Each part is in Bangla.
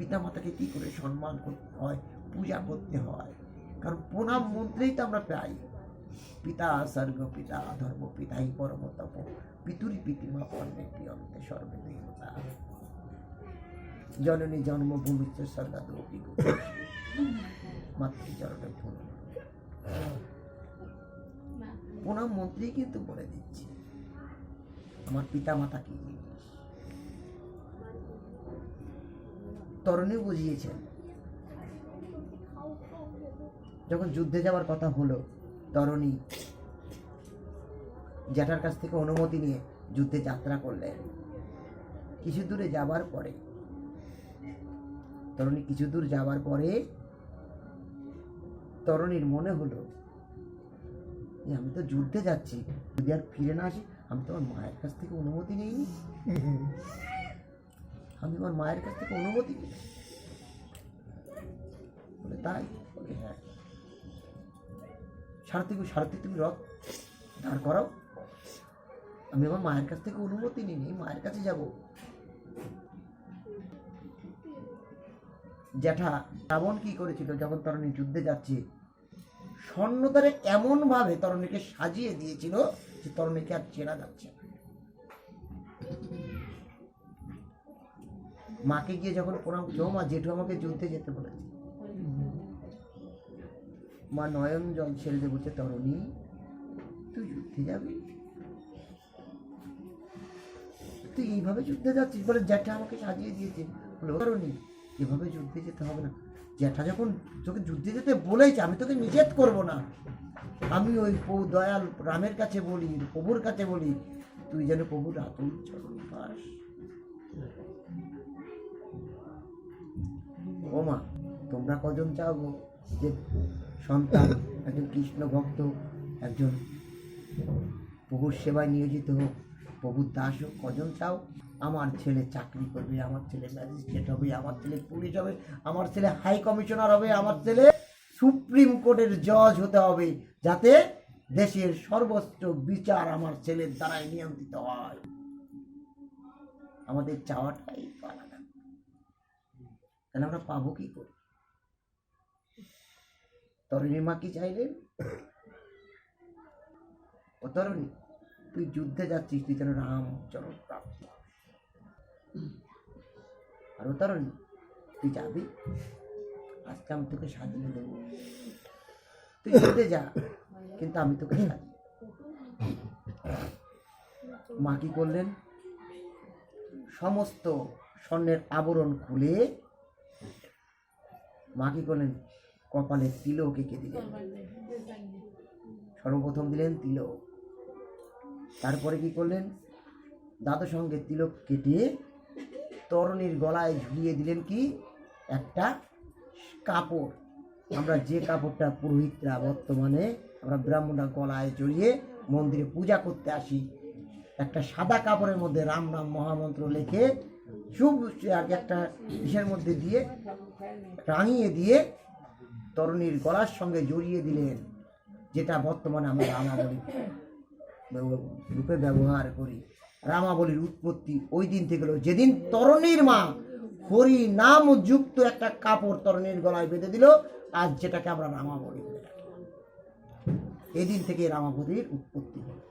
পিতা মাতাকে কি করে সম্মান করতে হয়, পূজা করতে হয়? কারণ প্রণাম মন্ত্রেই তো আমরা পাই। পিতা স্বর্গ পিতা ধর্ম পিতাই পরম তপ। পিতুরি পিতিমা পর্বে প্রিয়ন্তে সর্বে দেবতা। জননী জন্মভূমিচ্চ স্বর্গাদপি মাতৃচরণে ভুল প্রণাম মন্ত্রী কিন্তু বলে দিচ্ছে। আমার পিতা মাতা কি জিনিস? তরুণী বুঝিয়েছেন। যখন যুদ্ধে যাওয়ার কথা হলো, তরণী জ্যাঠার কাছ থেকে অনুমতি নিয়ে যুদ্ধে যাত্রা করলেন। কিছু দূরে যাবার পরে, তরণী কিছু দূর যাবার পরে তরুণীর মনে হলো যে আমি তো যুদ্ধে যাচ্ছি, যদি আর ফিরে না আসি, আমি তো আমার মায়ের কাছ থেকে অনুমতি নিইনি। আমি আমার মায়ের কাছ থেকে অনুমতি নিই। বলে, তাই? বলে হ্যাঁ। সারথি গো সারথি তুমি রথ দাঁড় করাও। আমি আমার মায়ের কাছ থেকে অনুমতি নিইনি মায়ের কাছে যাব। জ্যাঠা, রাবণ কি করেছিল যখন তরণী যুদ্ধে যাচ্ছে? স্বর্ণতারে এমন ভাবে তরণীকে সাজিয়ে দিয়েছিল যে তরণীকে আর চেনা যাচ্ছে না। মাকে গিয়ে যখন প্রণাম করছে, মা জেঠু আমাকে যুদ্ধে যেতে বলেছে। মা নয়ন জল ছেড়ে দিয়ে বলছে তরণী তুই যুদ্ধে যাবি? তুই এইভাবে যুদ্ধে যাচ্ছিস? বলে জ্যাঠা আমাকে সাজিয়ে দিয়েছে। বলে "ও তরণী এভাবে যুদ্ধে যেতে হবে না। জ্যাঠা যখন তোকে যুদ্ধে যেতে বলেছে আমি তোকে নিষেধ করব না। আমি ওই প্রভু দয়াল রামের কাছে বলি প্রভুর কাছে বলি তুই যেন প্রভুর আতুল চরণ পাস। ও মা, তোমরা কজন চাও গো? যে সন্তান, একজন কৃষ্ণ ভক্ত, একজন প্রভুর সেবায় নিয়োজিত হোক, প্রভুর দাস হোক, কজন চাও? আমার ছেলে চাকরি করবে, আমার ছেলে ম্যাজিস্ট্রেট হবে, আমার ছেলে পুলিশ হবে, আমার ছেলে হাই কমিশনার হবে, আমার ছেলে সুপ্রিম কোর্টের জজ হতে হবে, যাতে দেশের সর্বোচ্চ বিচার আমার ছেলের দ্বারাই নিয়ন্ত্রিত হয়। আমাদের চাওয়াটাই আলাদা তাহলে আমরা পাবো কি করে? তরুণী মা কি চাইলেন? ও তরুণী, তুই যুদ্ধে যাচ্ছিস, তুই যেন রামচরণ প্রাপ্ত আর ও তরুণী, তুই যাবি? আজকে আমি তোকে সাজিয়ে দেবো। তুই যুদ্ধে যা, কিন্তু আমি তোকে দেবো। মা কি করলেন? সমস্ত স্বর্ণের আবরণ খুলে মা কি করলেন কপালে তিলক এঁকে দিলেন। সর্বপ্রথম দিলেন তিলক। তারপরে কি করলেন? দাদু সঙ্গে তিলক কেটে তরণীর গলায় ঝুলিয়ে দিলেন কি? একটা কাপড়। আমরা যে কাপড়টা পুরোহিতরা বর্তমানে আমরা ব্রাহ্মণরা গলায় জড়িয়ে মন্দিরে পূজা করতে আসি একটা সাদা কাপড়ের মধ্যে রাম নাম মহামন্ত্র লিখে শুভ একটা ইসের মধ্যে দিয়ে রাঙিয়ে দিয়ে তরুণীর গলার সঙ্গে জড়িয়ে দিলেন, যেটা বর্তমানে আমরা রামাবলী রূপে ব্যবহার করি। রামাবলীর উৎপত্তি ওই দিন থেকে হলো যেদিন তরুণীর মা হরি নাম যুক্ত একটা কাপড় তরুণীর গলায় বেঁধে দিল, আজ যেটাকে আমরা রামাবলী বলে। এদিন থেকে রামাবলীর উৎপত্তি হলো।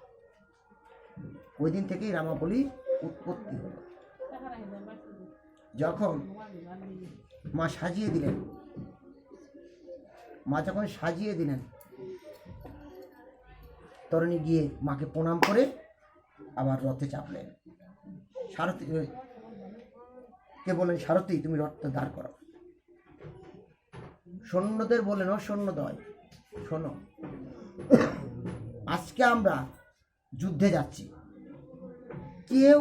ওই দিন থেকেই রামাবলীর উৎপত্তি হলো। যখন মা সাজিয়ে দিলেন, মা যখন সাজিয়ে দিলেন, তরণী গিয়ে মাকে প্রণাম করে আবার রথে চাপলেন। সারথী কে বলেন সারথী, তুমি রথটা দাঁড় করো সৈন্যদের বললেন, ও সৈন্যদয় শোনো, আজকে আমরা যুদ্ধে যাচ্ছি। কেউ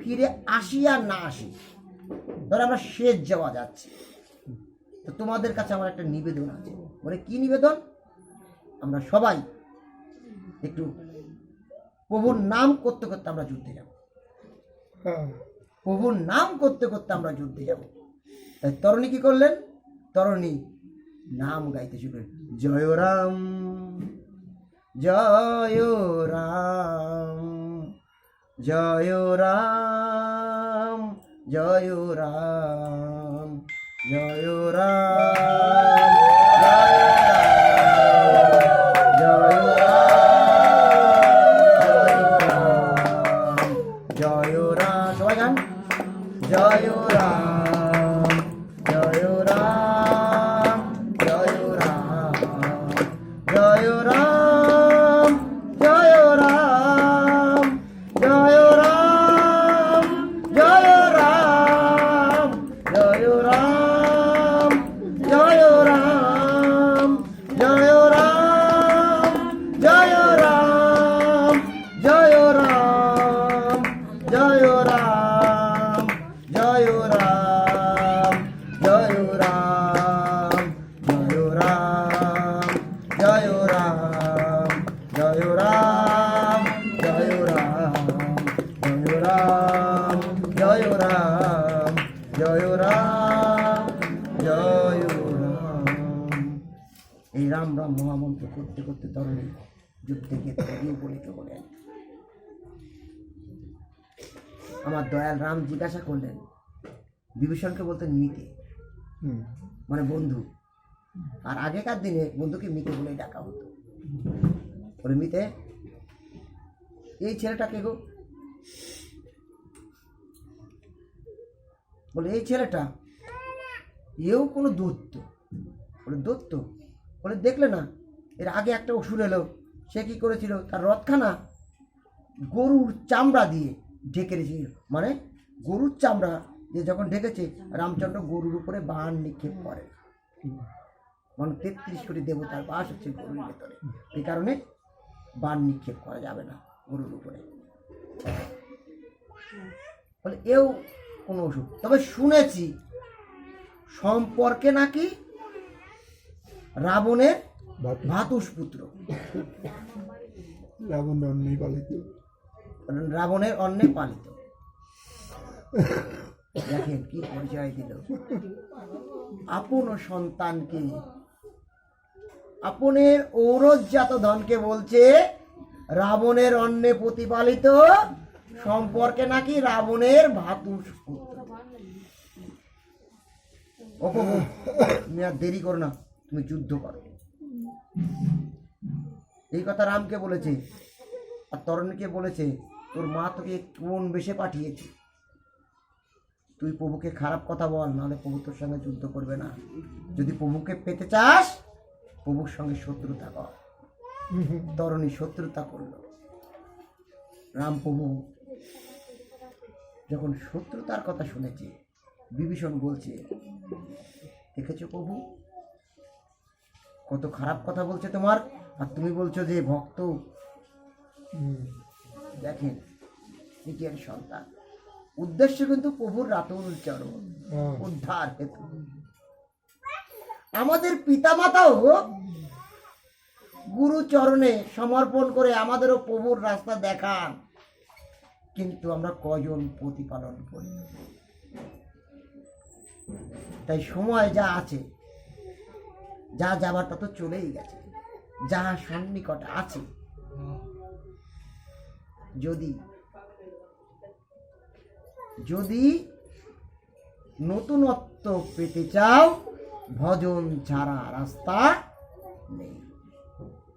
ফিরে আসি আর না আসি। ধর আমরা শেষ যাওয়া যাচ্ছি। তো তোমাদের কাছে আমার একটা নিবেদন আছে। বলে কি নিবেদন? আমরা সবাই একটু প্রভুর নাম করতে করতে আমরা যুদ্ধে যাব। প্রভুর নাম করতে করতে আমরা যুদ্ধে যাব। তাই তরণী কি করলেন? তরণী নাম গাইতে শুরু জয় রাম জয় রাম। জয় রাম জয় রাম জয় রাম। করতে তরুণী যুদ্ধে গিয়ে তরুণী উপনীত হলেন আমার দয়াল রাম জিজ্ঞাসা করলেন বিভীষণকে বলতেন মিতে মানে বন্ধু। আর আগেকার দিনে বন্ধুকে মিতে বলেই ডাকা হতো। বলে মিতে এই ছেলেটাকে গো। বলে এই ছেলেটা এও কোনো দৈত্য। বলে দৈত্য? বলে দেখলে না এর আগে একটা অসুর এলো, সে কী করেছিল? তার রথখানা গরুর চামড়া দিয়ে ঢেকে রেখেছিল। মানে গরুর চামড়া দিয়ে যখন ঢেকেছে, রামচন্দ্র গরুর উপরে বান নিক্ষেপ করে। মানে তেত্রিশ কোটি দেবতার বাস হচ্ছে গরুর ভেতরে। এই কারণে বান নিক্ষেপ করা যাবে না গরুর উপরে। বলে, এও কোনো ওষুধ। তবে শুনেছি, সম্পর্কে নাকি রাবণের ভাতুষ পুত্র রাবণ রান্নাই পালিত। রাবণের অন্নে পালিত। দেখেন কি পরিচয় দিল। আপন সন্তানকে আপনের ঔরজাত ধনকে বলছে রাবণের অন্নে প্রতিপালিত সম্পর্কে নাকি রাবণের ভাতুষ পুত্র অপু, তুমি আর দেরি করো না তুমি যুদ্ধ করো। এই কথা রামকে বলেছে, আর তরণীকে বলেছে, তোর মা তোকে কোন বেশে পাঠিয়েছে? তুই প্রভুকে খারাপ কথা বল, নাহলে প্রভু তোর সঙ্গে যুদ্ধ করবে না। যদি প্রভুকে পেতে চাস, প্রভুর সঙ্গে শত্রুতা কর। তরণী শত্রুতা করল। রাম প্রভু যখন শত্রুতার কথা শুনেছে, বিভীষণ বলছে, দেখেছ প্রভু কত খারাপ কথা বলছে তোমার? আর তুমি বলছো যে ভক্ত দেখেন নিজের সন্তান। উদ্দেশ্য কিন্তু প্রভুর রাতুল চরণ। উদ্ধার হেতু। আমাদের পিতামাতাও গুরু চরণে সমর্পণ করে আমাদেরও প্রভুর রাস্তা দেখান। কিন্তু আমরা কজন প্রতিপালন করি? তাই সময় যা আছে যা যাবার তা চলেই গেছে। যা সন্নিকট আছে। যদি যদি নতুনত্ব পেতে চাও, ভজন ছাড়া রাস্তা নেই।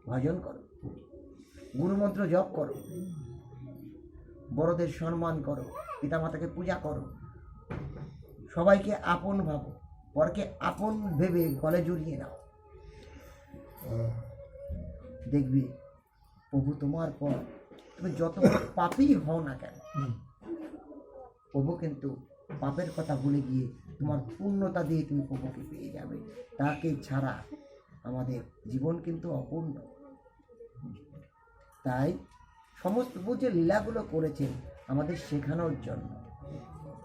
ভজন করো। গুরুমন্ত্র জপ করো। বড়দের সম্মান করো। পিতামাতাকে পূজা করো। সবাইকে আপন ভাবো। পরকে আপন ভেবে গলে জড়িয়ে নাও। দেখবি প্রভু তোমার পর তুমি যত পাপই হও না কেন প্রভু কিন্তু পাপের কথা ভুলে গিয়ে তোমার পূর্ণতা দিয়ে তুমি প্রভুকে পেয়ে যাবে। তাকে ছাড়া আমাদের জীবন কিন্তু অপূর্ণ। তাই সমস্ত প্রভু যে লীলাগুলো করেছেন আমাদের শেখানোর জন্য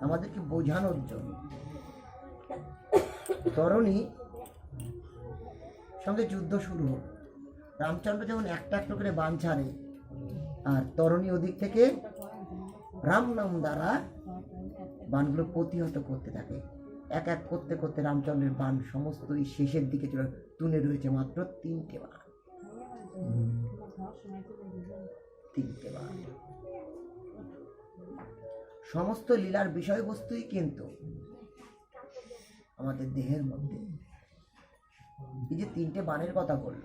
আমাদেরকে বোঝানোর জন্য তরণী সঙ্গে যুদ্ধ শুরু হলো রামচন্দ্র যেমন একটা একটা করে বান ছাড়ে, আর তরণী ওদিক থেকে রাম নাম দ্বারা বানগুলো প্রতিহত করতে থাকে। এক এক করতে করতে রামচন্দ্রের বান সমস্তই শেষের দিকে চলে, তুলে রয়েছে মাত্র তিনটে বান। তিনটে বান। সমস্ত লীলার বিষয়বস্তুই কিন্তু আমাদের দেহের মধ্যে। এই যে তিনটে বানের কথা বলল,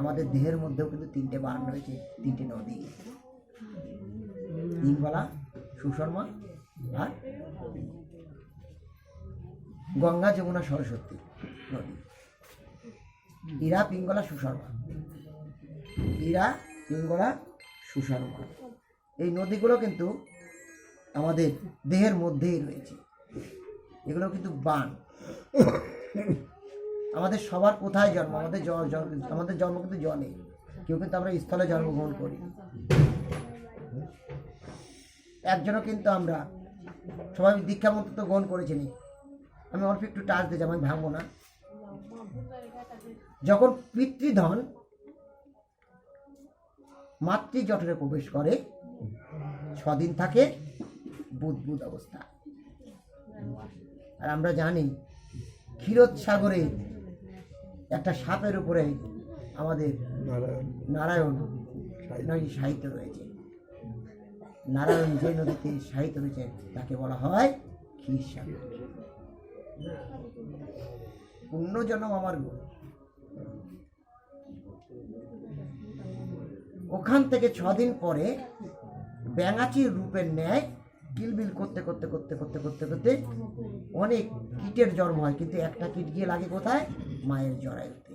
আমাদের দেহের মধ্যেও কিন্তু তিনটে বান রয়েছে, তিনটে নদী। ইংবালা সুশর্মা আর গঙ্গা, যমুনা, সরস্বতী নদী। ইরা, পিঙ্গলা, সুশর্মা। ইরা, পিঙ্গলা, সুশর্মা। এই নদীগুলো কিন্তু আমাদের দেহের মধ্যেই রয়েছে। এগুলো কিন্তু বান। আমাদের সবার কোথায় জন্ম? আমাদের আমাদের জন্ম কিন্তু জলে কেউ কিন্তু আমরা স্থলে জন্মগ্রহণ করি। একজনও কিন্তু আমরা সবাই দীক্ষা মন্ত্র তো গ্রহণ করেছি নি। আমি অল্প একটু টাচ দিয়ে আমি ভাঙবো না। যখন পিতৃধন মাতৃ জঠরে প্রবেশ করে, ছদিন থাকে বুদবুদ অবস্থা। আর আমরা জানি ক্ষীরোদ সাগরে একটা সাপের উপরে আমাদের নারায়ণ। নারায়ণ নদী সাহিত্য রয়েছে। নারায়ণ যে নদীতে সাহিত্য রয়েছে তাকে বলা হয় ক্ষীর সাগর পুণ্যজনম আমার ওখান থেকে ছদিন পরে ব্যাঙাচির রূপের ন্যায় কিলবিল করতে করতে করতে করতে করতে করতে অনেক কীটের জন্ম হয়, কিন্তু একটা কীট গিয়ে লাগে কোথায়? মায়ের জরায়ুতে।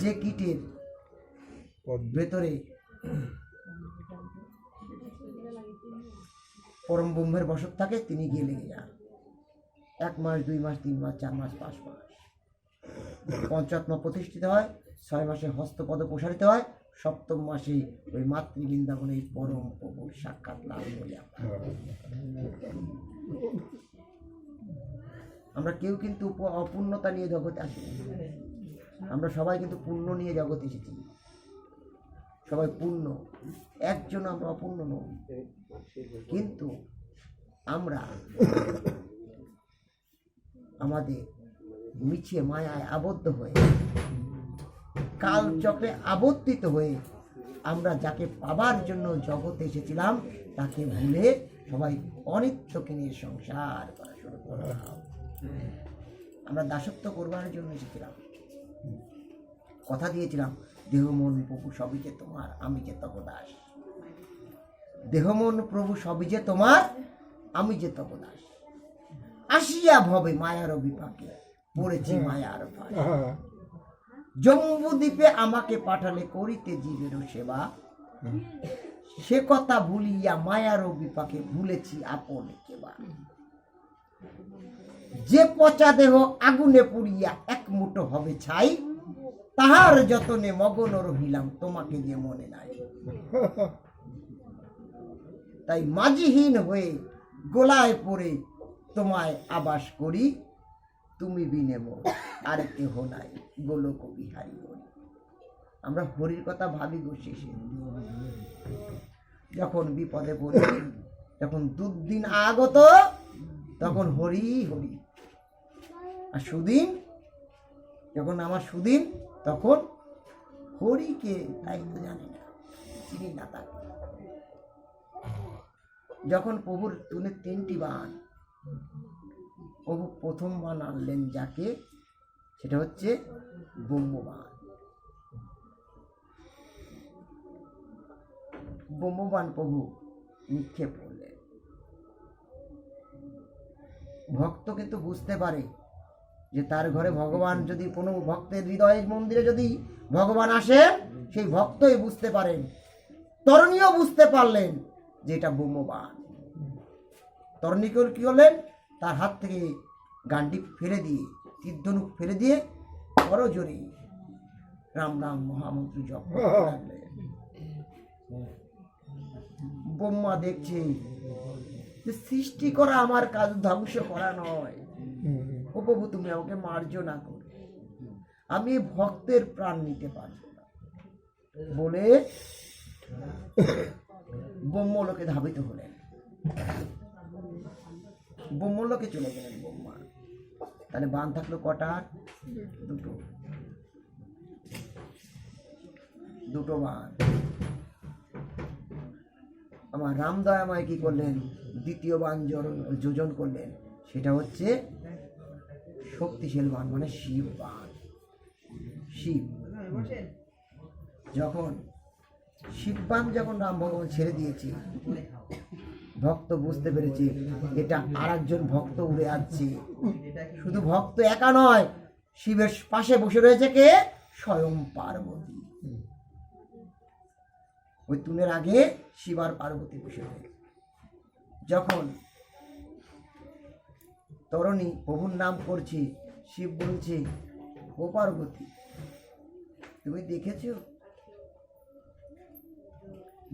যে কীটের ভেতরে পরম ব্রহ্মের বসত থাকে, তিনি গিয়ে লেগে যান। এক মাস, দুই মাস, তিন মাস, চার মাস, পাঁচ মাস। পঞ্চাত্মা প্রতিষ্ঠিত হয়, ছয় মাসে হস্তপদ প্রসারিত হয় সপ্তম মাসে ওই মাতৃবৃন্দাবনে পরম প্রভুর সাক্ষাৎ লাভ করি আমরা। কেউ কিন্তু অপূর্ণতা নিয়ে জগতে আসি আমরা সবাই কিন্তু পূর্ণ নিয়ে জগতে এসেছি। সবাই পূর্ণ একজন আমরা অপূর্ণ নই। কিন্তু আমরা আমাদের মিছিয়ে মায়ায় আবদ্ধ হয়ে কাল চক্রে আবর্তিত হয়ে আমরা যাকে পাবার জন্য জগতে এসেছিলাম তাকে ভুলে সবাই অনিত্যকে নিয়ে সংসার করা শুরু করলাম। আমরা দাসত্ব করবার জন্য এসেছিলাম। কথা দিয়েছিলাম দেহ মন প্রভু সবই যে তোমার আমি যে তব দাস দেহ মন প্রভু সবই যে তোমার আমি যে তব দাস আসিয়া ভবে মায়ার বিপাকে পড়েছি মায়ার ফাঁস হ্যাঁ। জম্বুদ্বীপে আমাকে পাঠালে করিতে জীবের সেবা। সে কথা ভুলিয়া মায়ার বিপাকে ভুলেছি আপন কেবা যে পচা দেহ আগুনে পুড়িয়া এক মুঠো হবে ছাই তাহার যতনে মগন রহিলাম তোমাকে যে মনে নাই। তাই মাঝিহীন হয়ে গোলায় পড়ে তোমায় আবাস করি। তুমি বিনে মোর, আর কেহ নাই। গোলক বিহারী হরি। আমরা হরির কথা ভাবি গো শেষে যখন বিপদে পড়ি, যখন দুদিন আগত, তখন হরি হরি। আর সুদিন, যখন আমার সুদিন, তখন হরিকে তো জানি না, চিনি না তাকে। যখন প্রভুর তুলে তিনটি বান প্রথম বান আনলেন যাকে, সেটা হচ্ছে ব্রহ্মবান ব্রহ্মবান প্রভু নিক্ষেপ করলেন। ভক্ত কিন্তু বুঝতে পারে যে তার ঘরে ভগবান যদি কোনো ভক্তের হৃদয়ের মন্দিরে যদি ভগবান আসে, সেই ভক্তই বুঝতে পারেন তরণীয় বুঝতে পারলেন যে এটা ব্রহ্মবান তরণী করে কি করলেন? তার হাত থেকে গান্ডি ফেলে দিয়ে তীর্ধনুক ফেলে দিয়ে বড় জোরে রাম রাম মহামন্ত্র জপ লাগলেন। ব্রহ্মা দেখছে যে সৃষ্টি করা আমার কাজ ধ্বংস করা নয়। ও প্রভু তুমি আমাকে মার্জনা করো। আমি ভক্তের প্রাণ নিতে পারব না। বলে ব্রহ্মলোকে ধাবিত হলেন। ব্রহ্মলোকে চলে গেলেন ব্রহ্মা তাহলে বান থাকল কটা? দুটো। দুটো বান আমার রামদয়াময় কি করলেন? দ্বিতীয় বান যোজন করলেন। সেটা হচ্ছে শক্তিশীল বান মানে শিব বান শিব। যখন শিববান যখন রাম ভগবান ছেড়ে দিয়েছে ভক্ত বুঝতে পেরেছে। এটা আর একজন ভক্ত উড়ে আসছে শুধু ভক্ত একা নয়, শিবের পাশে বসে রয়েছে কে? স্বয়ং পার্বতী। ওই তুনের আগে শিব আর পার্বতী বসে রয়েছে। যখন তরণী প্রভুর নাম করছে, শিব বলছে, ও পার্বতী, তুমি দেখেছ?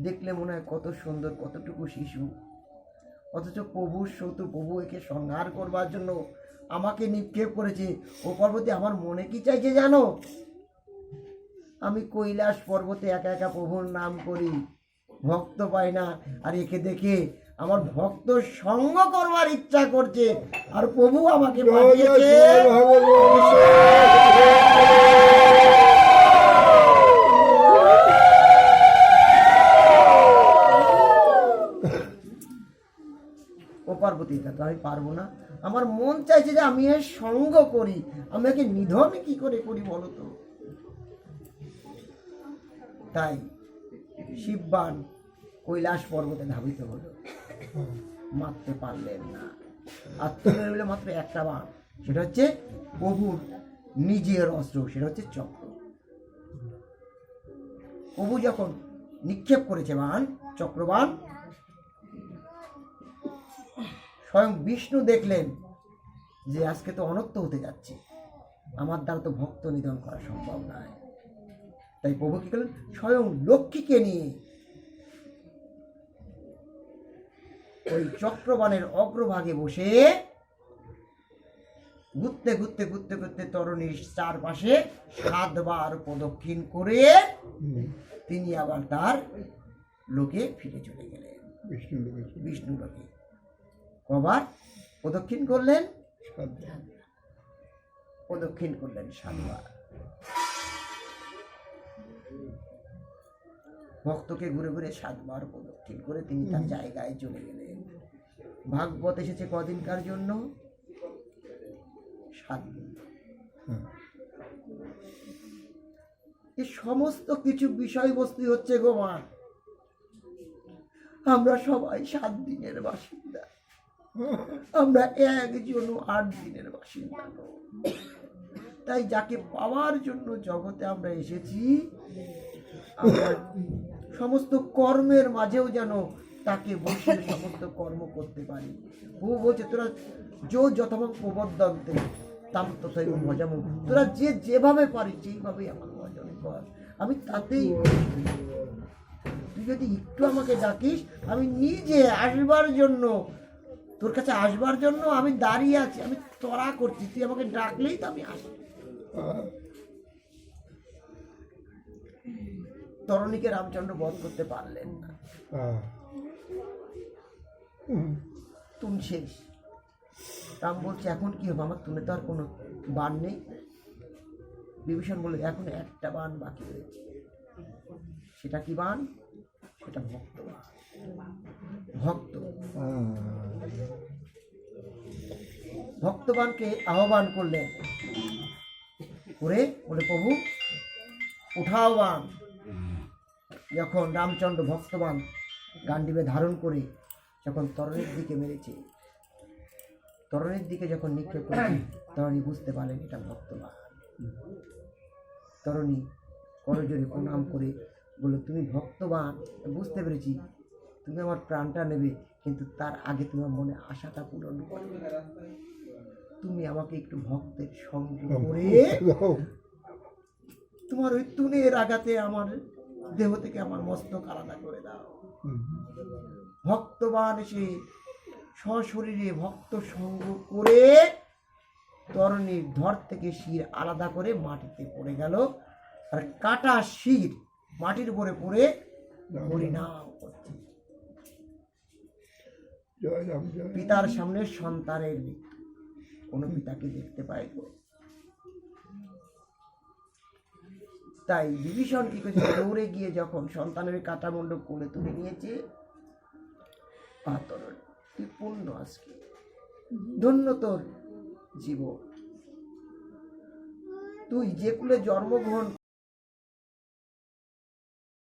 দেখলে মনে হয় কত সুন্দর, কতটুকু শিশু। অথচ প্রভুর শত্রু প্রভু একে সংহার করবার জন্য আমাকে নিক্ষেপ করেছে। ও পর্বতে আমার মনে কি চাইছে জানো? আমি কৈলাস পর্বতে একা একা প্রভুর নাম করি। ভক্ত পাই না। আর একে দেখে আমার ভক্ত সঙ্গ করবার ইচ্ছা করছে। আর প্রভু আমাকে পাঠিয়েছে। শিব ভগবান। ও পার্বতী এটা তো আমি পারব না। আমার মন চাইছে যে আমি এর সঙ্গ করি। আমি একে নিধন কি করে করি বলো তো? তাই শিববান কৈলাস পর্বতে ধাবিত হলো। মারতে পারলেন না। তুলে রইল মাত্র একটা বান সেটা হচ্ছে প্রভুর নিজের অস্ত্র, সেটা হচ্ছে চক্র। প্রভু যখন নিক্ষেপ করেছে বান চক্রবান স্বয়ং বিষ্ণু দেখলেন যে আজকে তো অনর্থ হতে যাচ্ছে। আমার দ্বারা তো ভক্ত নিধন করা সম্ভব নয়। তাই প্রভু কি করলেন? স্বয়ং লক্ষ্মীকে নিয়ে ওই চক্রবাণের অগ্রভাগে বসে ঘুরতে ঘুরতে ঘুরতে ঘুরতে তরণীর চারপাশে সাতবার প্রদক্ষিণ করে তিনি আবার তার লোকে ফিরে চলে গেলেন। বিষ্ণু লোকে। কবার প্রদক্ষিণ করলেন প্রদক্ষিণ করলেন সাতবার ভক্তকে ঘুরে ঘুরে সাতবার প্রদক্ষিণ করে তিনি তার জায়গায় চলে গেলেন। ভাগবত এসেছে কদিনকার জন্য? সাত দিন। এই সমস্ত কিছু বিষয়বস্তু হচ্ছে গো মা। আমরা সবাই সাত দিনের বাসিন্দা। আমরা একজন আট দিনের বাসিন্দা। তাই যাকে পাওয়ার জন্য জগতে আমরা এসেছি সমস্ত কর্মের মাঝেও যেন তাকে বসে সমস্ত কর্ম করতে পারি। ও বলছে, তোরা যো যথাভাব প্রবর্ধন্তে তাম তথাই মজাম তোরা যে যেভাবে পারিস সেইভাবেই আমার ভজন কর। আমি তাতেই তুই যদি একটু আমাকে ডাকিস, আমি নিজে আসবার জন্য তোর কাছে আসবার জন্য আমি দাঁড়িয়ে আছি, আমি তরা করছি, তুই আমাকে ডাকলেই তো আমি আসি। তরণীকে রামচন্দ্র বধ করতে পারলেন না। তুম শেষ। রাম বলছে, এখন কি হবে? আমার তুলে তো আর কোনো বান নেই। বিভীষণ বলে এখন একটা বান বাকি রয়েছে। সেটা কি বান? সেটা ভক্ত বান। ভক্ত। ভক্তবানকে আহ্বান করলেন করে বলে, প্রভু, উঠাও বান যখন রামচন্দ্র ভক্তবান গান্ডিবে ধারণ করে যখন তরণের দিকে মেরেছে, তরণের দিকে যখন নিক্ষেপ করেছে, তরণী বুঝতে পারলেন এটা ভক্তবান তরণী করজোরে প্রণাম করে বলল, তুমি ভক্তবান বুঝতে পেরেছি তুমি আমার প্রাণটা নেবে কিন্তু তার আগে তোমার মনে আশাটা পূরণ করবে তুমি আমাকে একটু ভক্তের সঙ্গ করে তোমার ওই তুনের আঘাতে আমার দেহ থেকে আমার মস্তক আলাদা করে দাও। ভক্তবান এসে সশরীরে ভক্ত সঙ্গ করে তরণীর ধর থেকে শির আলাদা করে মাটিতে পড়ে গেল। আর কাটা শির মাটির উপরে পড়ে হরিনাম করছে। পিতার সামনে সন্তানের মৃত্যু। কোনো পিতাকে দেখতে পায় গো তাই বিভীষণ কি করেছে? দৌড়ে গিয়ে যখন সন্তানের কাটা মুন্ড কোলে তুলে নিয়েছে পাতর তুই পূর্ণ আজকে ধন্য তোর জীবন। তুই যে কুলে জন্মগ্রহণ